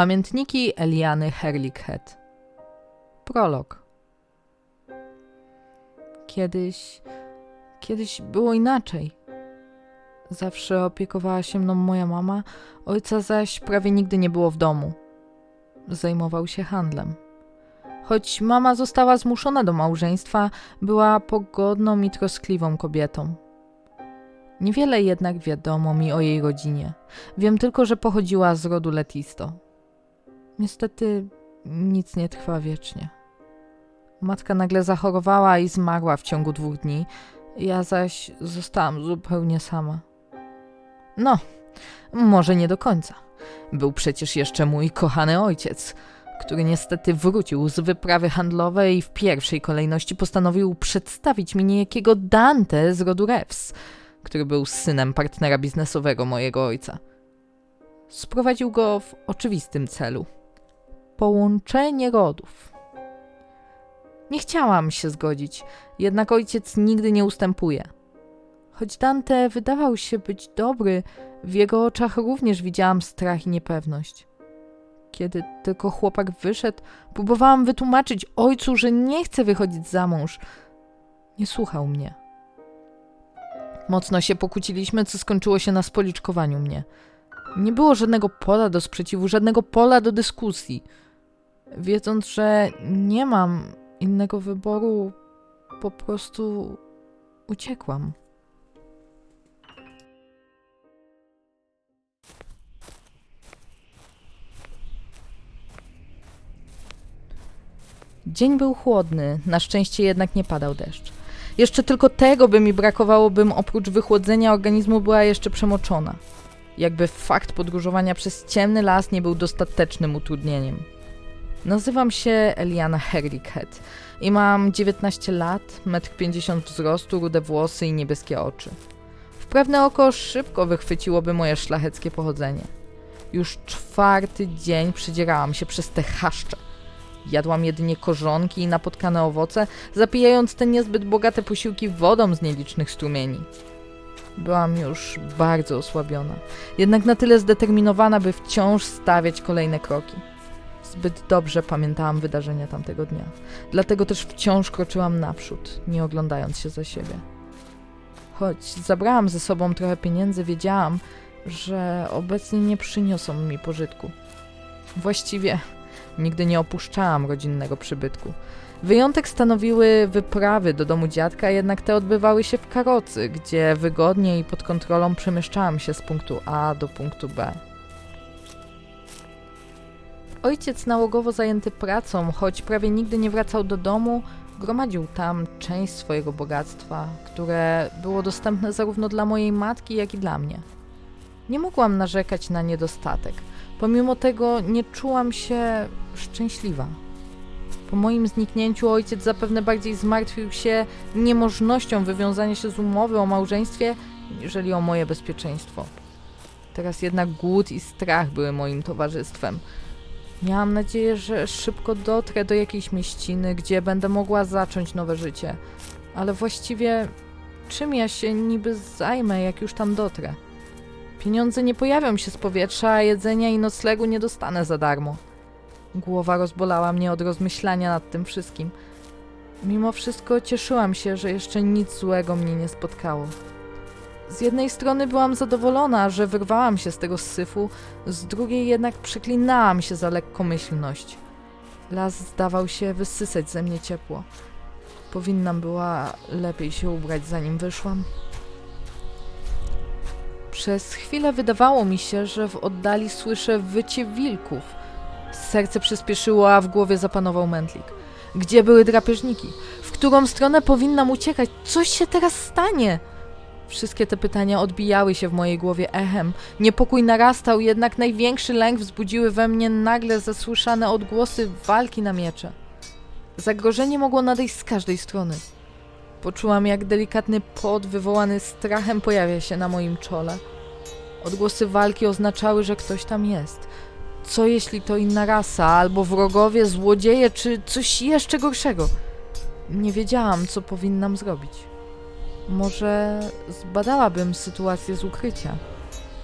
Pamiętniki Eliany Herlichhead. Prolog. Kiedyś, kiedyś było inaczej. Zawsze opiekowała się mną moja mama, ojca zaś prawie nigdy nie było w domu. Zajmował się handlem. Choć mama została zmuszona do małżeństwa, była pogodną i troskliwą kobietą. Niewiele jednak wiadomo mi o jej rodzinie. Wiem tylko, że pochodziła z rodu Letisto. Niestety nic nie trwa wiecznie. Matka nagle zachorowała i zmarła w ciągu dwóch dni, ja zaś zostałam zupełnie sama. No, może nie do końca. Był przecież jeszcze mój kochany ojciec, który niestety wrócił z wyprawy handlowej i w pierwszej kolejności postanowił przedstawić mi niejakiego Dante z rodu Rews, który był synem partnera biznesowego mojego ojca. Sprowadził go w oczywistym celu połączenie rodów. Nie chciałam się zgodzić, jednak ojciec nigdy nie ustępuje. Choć Dante wydawał się być dobry, w jego oczach również widziałam strach i niepewność. Kiedy tylko chłopak wyszedł, próbowałam wytłumaczyć ojcu, że nie chce wychodzić za mąż. Nie słuchał mnie. Mocno się pokłóciliśmy, co skończyło się na spoliczkowaniu mnie. Nie było żadnego pola do sprzeciwu, żadnego pola do dyskusji. Wiedząc, że nie mam innego wyboru, po prostu uciekłam. Dzień był chłodny, na szczęście jednak nie padał deszcz. Jeszcze tylko tego by mi brakowało, bym oprócz wychłodzenia organizmu była jeszcze przemoczona. Jakby fakt podróżowania przez ciemny las nie był dostatecznym utrudnieniem. Nazywam się Eliana Herlichhead i mam 19 lat, 1,50 m wzrostu, rude włosy i niebieskie oczy. Wprawne oko szybko wychwyciłoby moje szlacheckie pochodzenie. Już czwarty dzień przedzierałam się przez te chaszcze. Jadłam jedynie korzonki i napotkane owoce, zapijając te niezbyt bogate posiłki wodą z nielicznych strumieni. Byłam już bardzo osłabiona, jednak na tyle zdeterminowana, by wciąż stawiać kolejne kroki. Zbyt dobrze pamiętałam wydarzenia tamtego dnia, dlatego też wciąż kroczyłam naprzód, nie oglądając się za siebie. Choć zabrałam ze sobą trochę pieniędzy, wiedziałam, że obecnie nie przyniosą mi pożytku. Właściwie nigdy nie opuszczałam rodzinnego przybytku. Wyjątek stanowiły wyprawy do domu dziadka, jednak te odbywały się w karocy, gdzie wygodnie i pod kontrolą przemieszczałam się z punktu A do punktu B. Ojciec nałogowo zajęty pracą, choć prawie nigdy nie wracał do domu, gromadził tam część swojego bogactwa, które było dostępne zarówno dla mojej matki, jak i dla mnie. Nie mogłam narzekać na niedostatek. Pomimo tego nie czułam się szczęśliwa. Po moim zniknięciu ojciec zapewne bardziej zmartwił się niemożnością wywiązania się z umowy o małżeństwie, niżeli o moje bezpieczeństwo. Teraz jednak głód i strach były moim towarzystwem. Miałam nadzieję, że szybko dotrę do jakiejś mieściny, gdzie będę mogła zacząć nowe życie. Ale właściwie czym ja się niby zajmę, jak już tam dotrę? Pieniądze nie pojawią się z powietrza, a jedzenia i noclegu nie dostanę za darmo. Głowa rozbolała mnie od rozmyślania nad tym wszystkim. Mimo wszystko cieszyłam się, że jeszcze nic złego mnie nie spotkało. Z jednej strony byłam zadowolona, że wyrwałam się z tego syfu, z drugiej jednak przeklinałam się za lekkomyślność. Las zdawał się wysysać ze mnie ciepło. Powinnam była lepiej się ubrać, zanim wyszłam. Przez chwilę wydawało mi się, że w oddali słyszę wycie wilków. Serce przyspieszyło, a w głowie zapanował mętlik. Gdzie były drapieżniki? W którą stronę powinnam uciekać? Coś się teraz stanie? Wszystkie te pytania odbijały się w mojej głowie echem. Niepokój narastał, jednak największy lęk wzbudziły we mnie nagle zasłyszane odgłosy walki na miecze. Zagrożenie mogło nadejść z każdej strony. Poczułam, jak delikatny pot wywołany strachem pojawia się na moim czole. Odgłosy walki oznaczały, że ktoś tam jest. Co jeśli to inna rasa, albo wrogowie, złodzieje, czy coś jeszcze gorszego? Nie wiedziałam, co powinnam zrobić. Może zbadałabym sytuację z ukrycia.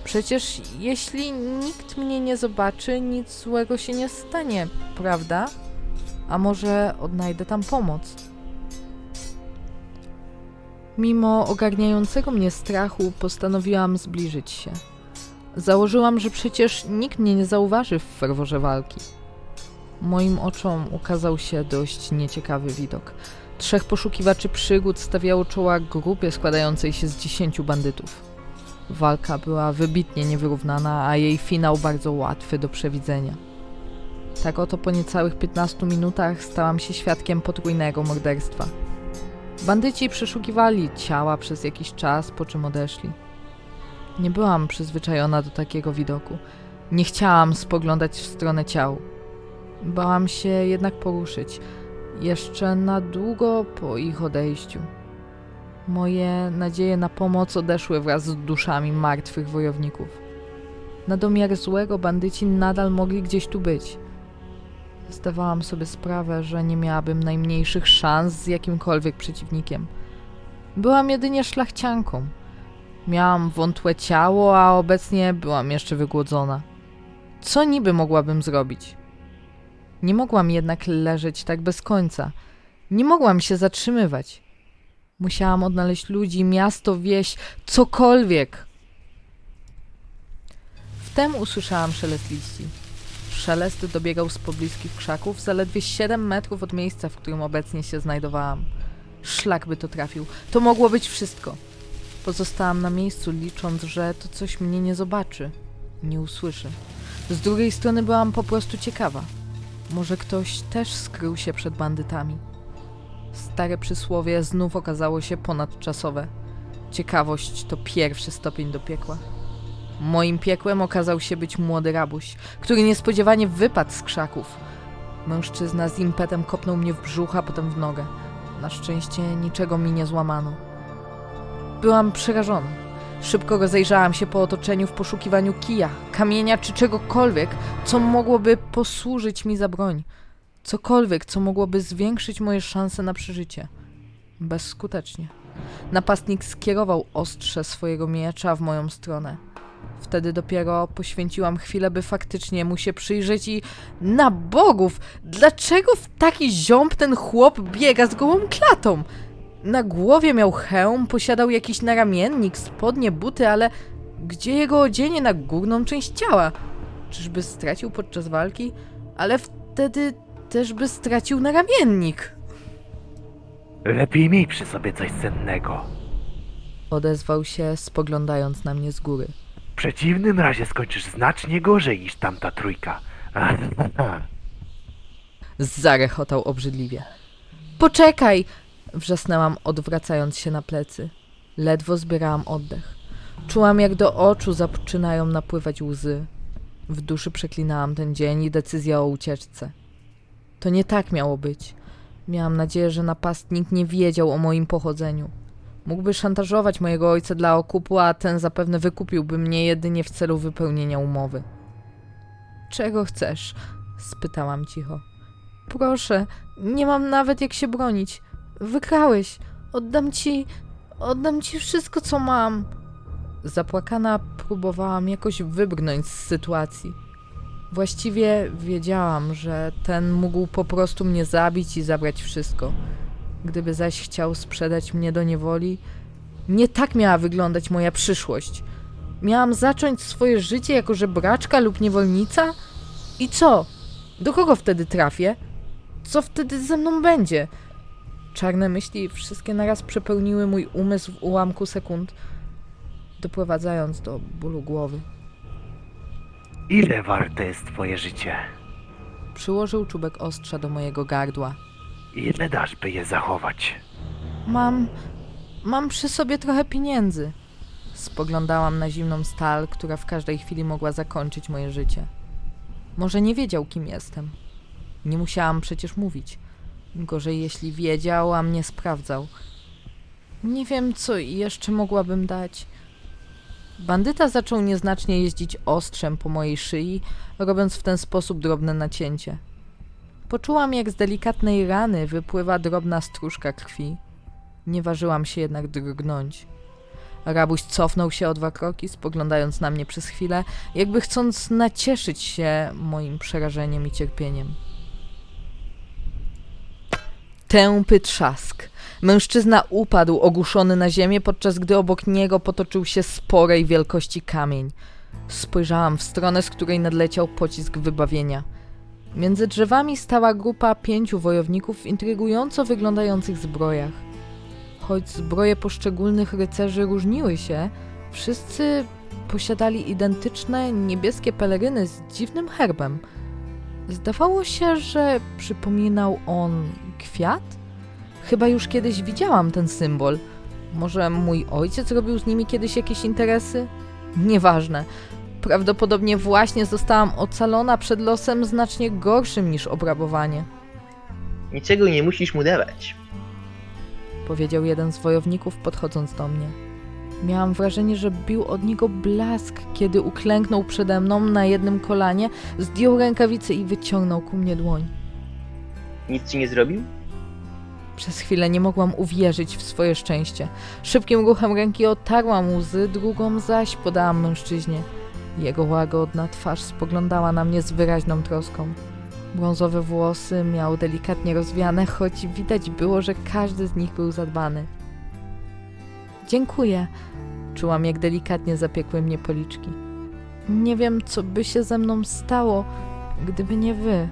Przecież jeśli nikt mnie nie zobaczy, nic złego się nie stanie, prawda? A może odnajdę tam pomoc? Mimo ogarniającego mnie strachu, postanowiłam zbliżyć się. Założyłam, że przecież nikt mnie nie zauważy w ferworze walki. Moim oczom ukazał się dość nieciekawy widok. Trzech poszukiwaczy przygód stawiało czoła grupie składającej się z dziesięciu bandytów. Walka była wybitnie niewyrównana, a jej finał bardzo łatwy do przewidzenia. Tak oto po niecałych 15 minutach stałam się świadkiem potrójnego morderstwa. Bandyci przeszukiwali ciała przez jakiś czas, po czym odeszli. Nie byłam przyzwyczajona do takiego widoku. Nie chciałam spoglądać w stronę ciał. Bałam się jednak poruszyć, jeszcze na długo po ich odejściu. Moje nadzieje na pomoc odeszły wraz z duszami martwych wojowników. Na domiar złego bandyci nadal mogli gdzieś tu być. Zdawałam sobie sprawę, że nie miałabym najmniejszych szans z jakimkolwiek przeciwnikiem. Byłam jedynie szlachcianką. Miałam wątłe ciało, a obecnie byłam jeszcze wygłodzona. Co niby mogłabym zrobić? Nie mogłam jednak leżeć tak bez końca. Nie mogłam się zatrzymywać. Musiałam odnaleźć ludzi, miasto, wieś, cokolwiek. Wtem usłyszałam szelest liści. Szelest dobiegał z pobliskich krzaków, zaledwie 7 metrów od miejsca, w którym obecnie się znajdowałam. Szlak by to trafił. To mogło być wszystko. Pozostałam na miejscu, licząc, że to coś mnie nie zobaczy, nie usłyszy. Z drugiej strony byłam po prostu ciekawa. Może ktoś też skrył się przed bandytami. Stare przysłowie znów okazało się ponadczasowe. Ciekawość to pierwszy stopień do piekła. Moim piekłem okazał się być młody rabuś, który niespodziewanie wypadł z krzaków. Mężczyzna z impetem kopnął mnie w brzuch, a potem w nogę. Na szczęście niczego mi nie złamano. Byłam przerażona. Szybko rozejrzałam się po otoczeniu w poszukiwaniu kija, kamienia czy czegokolwiek, co mogłoby posłużyć mi za broń. Cokolwiek, co mogłoby zwiększyć moje szanse na przeżycie. Bezskutecznie. Napastnik skierował ostrze swojego miecza w moją stronę. Wtedy dopiero poświęciłam chwilę, by faktycznie mu się przyjrzeć i na bogów, dlaczego w taki ziąb ten chłop biega z gołą klatą? Na głowie miał hełm, posiadał jakiś naramiennik, spodnie, buty, ale gdzie jego odzienie na górną część ciała? Czyżby stracił podczas walki? Ale wtedy też by stracił naramiennik. Lepiej miej przy sobie coś cennego. Odezwał się, spoglądając na mnie z góry. W przeciwnym razie skończysz znacznie gorzej niż tamta trójka. Zarechotał obrzydliwie. Poczekaj! Wrzasnęłam, odwracając się na plecy. Ledwo zbierałam oddech. Czułam, jak do oczu zaczynają napływać łzy. W duszy przeklinałam ten dzień i decyzję o ucieczce. To nie tak miało być. Miałam nadzieję, że napastnik nie wiedział o moim pochodzeniu. Mógłby szantażować mojego ojca dla okupu, a ten zapewne wykupiłby mnie jedynie w celu wypełnienia umowy. Czego chcesz? spytałam cicho. Proszę, nie mam nawet jak się bronić. Wygrałeś. Oddam ci. Oddam ci wszystko, co mam. Zapłakana próbowałam jakoś wybrnąć z sytuacji. Właściwie wiedziałam, że ten mógł po prostu mnie zabić i zabrać wszystko. Gdyby zaś chciał sprzedać mnie do niewoli, nie tak miała wyglądać moja przyszłość. Miałam zacząć swoje życie jako żebraczka lub niewolnica? I co? Do kogo wtedy trafię? Co wtedy ze mną będzie? Czarne myśli wszystkie naraz przepełniły mój umysł w ułamku sekund, doprowadzając do bólu głowy. Ile warte jest twoje życie? Przyłożył czubek ostrza do mojego gardła. Ile dasz, by je zachować? Mam. mam przy sobie trochę pieniędzy. Spoglądałam na zimną stal, która w każdej chwili mogła zakończyć moje życie. Może nie wiedział, kim jestem. Nie musiałam przecież mówić. Gorzej, jeśli wiedział, a mnie sprawdzał. Nie wiem, co jeszcze mogłabym dać. Bandyta zaczął nieznacznie jeździć ostrzem po mojej szyi, robiąc w ten sposób drobne nacięcie. Poczułam, jak z delikatnej rany wypływa drobna stróżka krwi. Nie ważyłam się jednak drgnąć. Rabuś cofnął się o dwa kroki, spoglądając na mnie przez chwilę, jakby chcąc nacieszyć się moim przerażeniem i cierpieniem. Tępy trzask. Mężczyzna upadł ogłuszony na ziemię, podczas gdy obok niego potoczył się sporej wielkości kamień. Spojrzałam w stronę, z której nadleciał pocisk wybawienia. Między drzewami stała grupa pięciu wojowników w intrygująco wyglądających zbrojach. Choć zbroje poszczególnych rycerzy różniły się, wszyscy posiadali identyczne niebieskie peleryny z dziwnym herbem. Zdawało się, że przypominał on kwiat? Chyba już kiedyś widziałam ten symbol. Może mój ojciec robił z nimi kiedyś jakieś interesy? Nieważne. Prawdopodobnie właśnie zostałam ocalona przed losem znacznie gorszym niż obrabowanie, Niczego nie musisz mu dawać. powiedział jeden z wojowników podchodząc do mnie. Miałam wrażenie, że bił od niego blask, kiedy uklęknął przede mną na jednym kolanie, zdjął rękawice i wyciągnął ku mnie dłoń. Nic ci nie zrobił? Przez chwilę nie mogłam uwierzyć w swoje szczęście. Szybkim ruchem ręki otarłam łzy, drugą zaś podałam mężczyźnie. Jego łagodna twarz spoglądała na mnie z wyraźną troską. Brązowe włosy miał delikatnie rozwiane, choć widać było, że każdy z nich był zadbany. Dziękuję. Czułam, jak delikatnie zapiekły mnie policzki. Nie wiem, co by się ze mną stało, gdyby nie wy.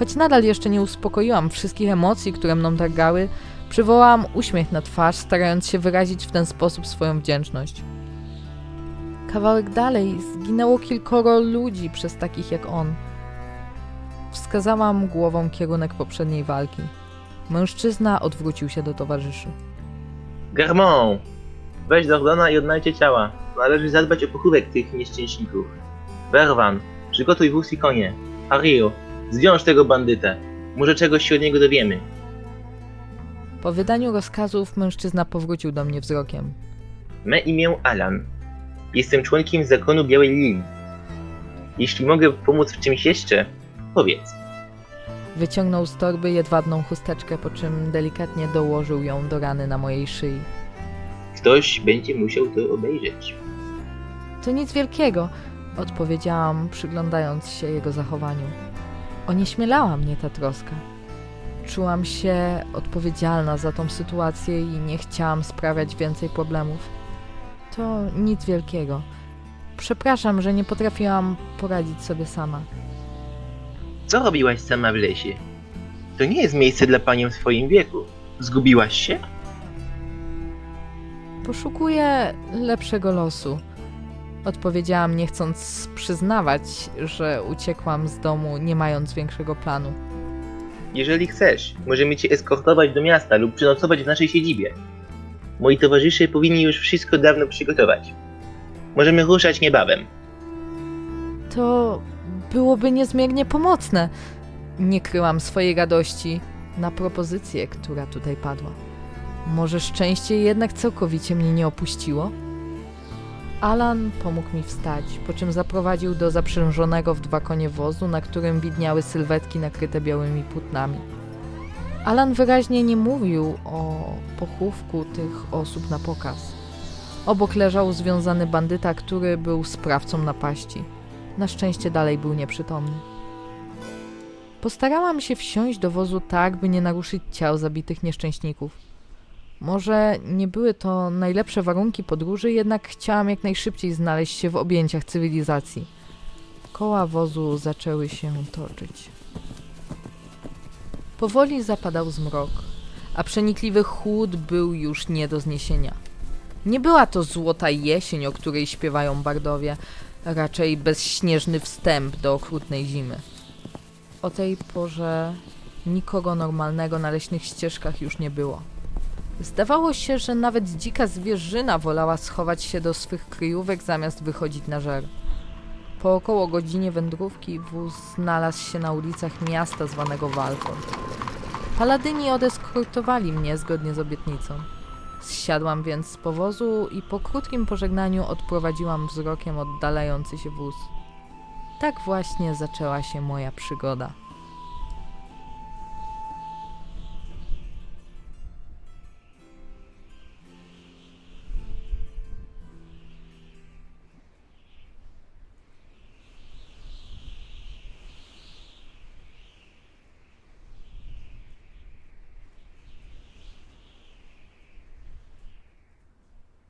Choć nadal jeszcze nie uspokoiłam wszystkich emocji, które mną targały, przywołałam uśmiech na twarz, starając się wyrazić w ten sposób swoją wdzięczność. Kawałek dalej zginęło kilkoro ludzi przez takich jak on. Wskazałam głową kierunek poprzedniej walki. Mężczyzna odwrócił się do towarzyszy. Garmon! Weź Dordona i odnajdźcie ciała. Należy zadbać o pochówek tych nieszczęśników. Werwan, przygotuj wóz i konie. Hario, zwiąż tego bandytę. Może czegoś się od niego dowiemy. Po wydaniu rozkazów mężczyzna powrócił do mnie wzrokiem. Me imię Alan. Jestem członkiem zakonu Białej Lilii. Jeśli mogę pomóc w czymś jeszcze, powiedz. Wyciągnął z torby jedwabną chusteczkę, po czym delikatnie dołożył ją do rany na mojej szyi. Ktoś będzie musiał to obejrzeć. To nic wielkiego, odpowiedziałam, przyglądając się jego zachowaniu. Onieśmielała mnie ta troska. Czułam się odpowiedzialna za tą sytuację i nie chciałam sprawiać więcej problemów. To nic wielkiego. Przepraszam, że nie potrafiłam poradzić sobie sama. Co robiłaś sama w lesie? To nie jest miejsce dla paniem w swoim wieku. Zgubiłaś się? Poszukuję lepszego losu. Odpowiedziałam, nie chcąc przyznawać, że uciekłam z domu, nie mając większego planu. Jeżeli chcesz, możemy cię eskortować do miasta lub przenocować w naszej siedzibie. Moi towarzysze powinni już wszystko dawno przygotować. Możemy ruszać niebawem. To byłoby niezmiernie pomocne. Nie kryłam swojej radości na propozycję, która tutaj padła. Może szczęście jednak całkowicie mnie nie opuściło? Alan pomógł mi wstać, po czym zaprowadził do zaprzężonego w dwa konie wozu, na którym widniały sylwetki nakryte białymi płótnami. Alan wyraźnie nie mówił o pochówku tych osób na pokaz. Obok leżał związany bandyta, który był sprawcą napaści. Na szczęście dalej był nieprzytomny. Postarałam się wsiąść do wozu tak, by nie naruszyć ciał zabitych nieszczęśników. Może nie były to najlepsze warunki podróży, jednak chciałam jak najszybciej znaleźć się w objęciach cywilizacji. Koła wozu zaczęły się toczyć. Powoli zapadał zmrok, a przenikliwy chłód był już nie do zniesienia. Nie była to złota jesień, o której śpiewają bardowie, raczej bezśnieżny wstęp do okrutnej zimy. O tej porze nikogo normalnego na leśnych ścieżkach już nie było. Zdawało się, że nawet dzika zwierzyna wolała schować się do swych kryjówek zamiast wychodzić na żer. Po około godzinie wędrówki wóz znalazł się na ulicach miasta zwanego Walford. Paladyni odeskortowali mnie zgodnie z obietnicą. Zsiadłam więc z powozu i po krótkim pożegnaniu odprowadziłam wzrokiem oddalający się wóz. Tak właśnie zaczęła się moja przygoda.